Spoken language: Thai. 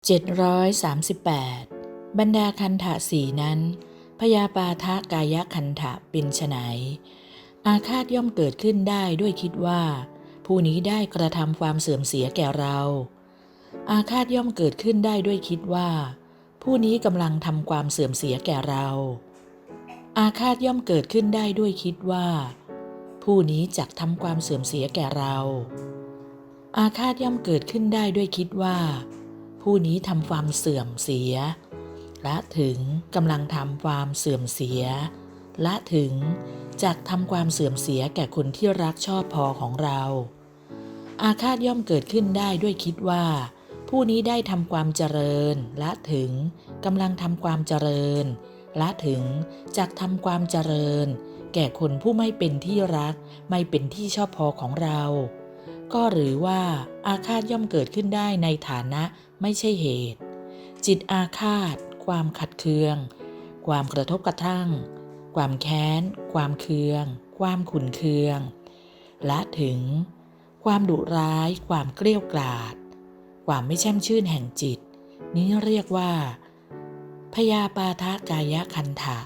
738 บรรดาคันถะสีนั้น พยาปาทะกายคันถะเป็นไฉนอาฆาตย่อมเกิดขึ้นได้ด้วยคิดว่า ผู้นี้ได้กระทำความเสื่อมเสียแก่เรา อาฆาตย่อมเกิดขึ้นได้ด้วยคิดว่า ผู้นี้กำลังทำความเสื่อมเสียแก่เรา อาฆาตย่อมเกิดขึ้นได้ด้วยคิดว่า ผู้นี้จักทำความเสื่อมเสียแก่เรา อาฆาตย่อมเกิดขึ้นได้ด้วยคิดว่า ผู้นี้ทำความเสื่อมเสียและถึงกำลังทำความเสื่อมเสียและถึงจักทำความเสื่อมเสียแก่คนที่รักชอบพอของเรา อาฆาตย่อมเกิดขึ้นได้ด้วยคิดว่า ผู้นี้ได้ทำความเจริญและถึงกำลังทำความเจริญและถึงจักทำความเจริญ แก่คนผู้ไม่เป็นที่รัก ไม่เป็นที่ชอบพอของเรา ก็หรือว่าอาฆาตย่อมเกิดขึ้นได้ในฐานะไม่ใช่เหตุ จิตอาฆาต ความขัดเคือง ความกระทบกระทั่ง ความแค้น ความเคือง ความขุนเคือง และถึง ความดุร้าย ความเกลี้ยกล่อด ความไม่แช่มชื่นแห่งจิต นี้เรียกว่าพยาปาทะกายคันถะ